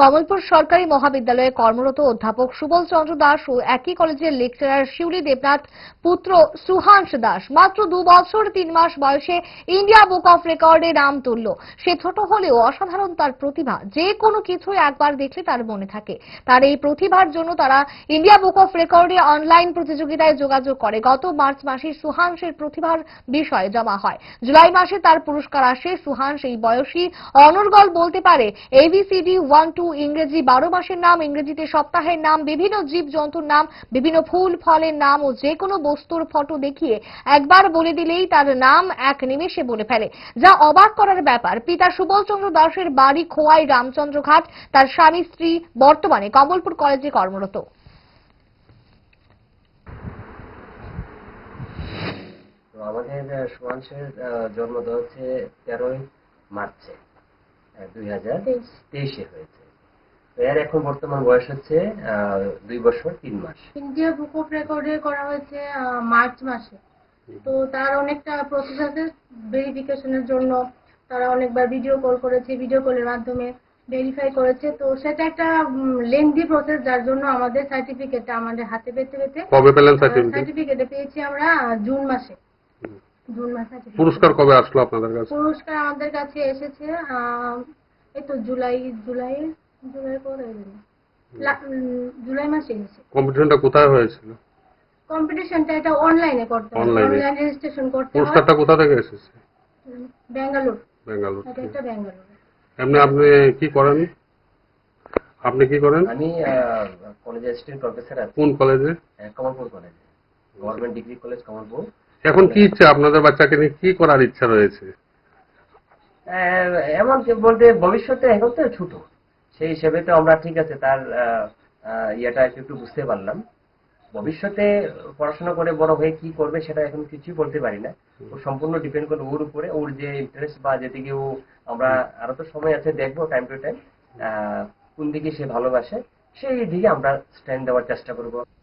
কমলপুর সরকারি মহাবিদ্যালয়ে কর্মরত অধ্যাপক সুবল চন্দ্র দাস ও একই কলেজের লেকচারার শিউলি দেবনাথ, পুত্র সুহাংশ দাস। মাত্র দু বছর, তিন মাস বয়সে ইন্ডিয়া বুক অফ রেকর্ডে নাম তুলল। সে ছোট হলেও অসাধারণ তার প্রতিভা। যে কোনো কিছু একবার দেখলে তার মনে থাকে। তার এই প্রতিভার জন্য তারা ইন্ডিয়া বুক অফ রেকর্ডে অনলাইন প্রতিযোগিতায় যোগাযোগ করে। গত মার্চ মাসে সুহাংশের প্রতিভার বিষয় জমা হয়। জুলাই মাসে তার পুরস্কার আসে। সুহাংশ এই বয়সী অনর্গল বলতে পারে এবিসিডি ওয়ান টু ইংরেজি বারো মাসের নাম ইংরেজিতে সপ্তাহের নাম বিভিন্ন জীব জন্তুর নাম বিভিন্ন ফুল ফলের নাম ও যে কোনো বস্তুর ফটো দেখিয়ে একবার বলে দিলেই তার নাম এক নিমেষে বলে ফেলে। যা অবাক করার ব্যাপার পিতা সুবল চন্দ্র দাসের বাড়ি খোয়াই রামচন্দ্র ঘাট তার স্বামী স্ত্রী বর্তমানে কমলপুর কলেজে কর্মরত। আমাদের আহ, সুয়াংশের জন্ম হচ্ছে তেরোই মার্চে দুই হাজার তেইশে হয়েছে। এর এখন বর্তমান বয়স হচ্ছে দুই বছর তিন মাস। ইন্ডিয়া বুক অফ রেকর্ডে করা হয়েছে মার্চ মাসে। তো তার অনেকটা প্রসেস আছে ভেরিফিকেশনের জন্য। তারা অনেকবার ভিডিও কল করেছে ভিডিও কলের মাধ্যমে ভেরিফাই করেছে। তো সেটা একটা লেন্দি প্রসেস যার জন্য আমাদের সার্টিফিকেটটা আমাদের হাতে পেতে পেতে কবে পেলেন সার্টিফিকেট পেয়েছি আমরা জুন মাসে। জুন মাসে পুরস্কার কবে আসলো আপনাদের কাছে? পুরস্কার আমাদের কাছে এসেছে আহ, এই তো জুলাই জুলাই জুলাই পরে মাসে কম্পিটিশনটা কোথায় হয়েছিল? কম্পিটিশনটা এটা অনলাইনে করতে অনলাইন রেজিস্ট্রেশন করতে হয় পুরস্কারটা কোথা থেকে এসেছে? উম, ব্যাঙ্গালোর এটা একটা ব্যাঙ্গালোর এমনি আপনি কি করেন? আপনি কি করেন? আমি কলেজে অ্যাসিস্ট্যান্ট প্রফেসর আছি। কোন কলেজে কমলপুর কলেজে গভর্নমেন্ট ডিগ্রি কলেজ কমলপুর এখন কি ইচ্ছা আপনাদের বাচ্চাকে নিয়ে? কি করার ইচ্ছা রয়েছে? এমন যে বলতে ভবিষ্যতে এখন তো ছোট। সেই হিসেবে তো আমরা ঠিক আছে তার ইয়েটা একটু একটু বুঝতে পারলাম। ভবিষ্যতে পড়াশোনা করে বড় হয়ে কি করবে সেটা এখন কিছুই বলতে পারি না। ও সম্পূর্ণ ডিপেন্ড করবে ওর উপরে ওর যে ইন্টারেস্ট বা যেদিকে ও আমরা আরও তো সময় আছে দেখব টাইম টু টাইম কোন দিকে সে ভালোবাসে সেই দিকে আমরা স্ট্যান্ড দেওয়ার চেষ্টা করব।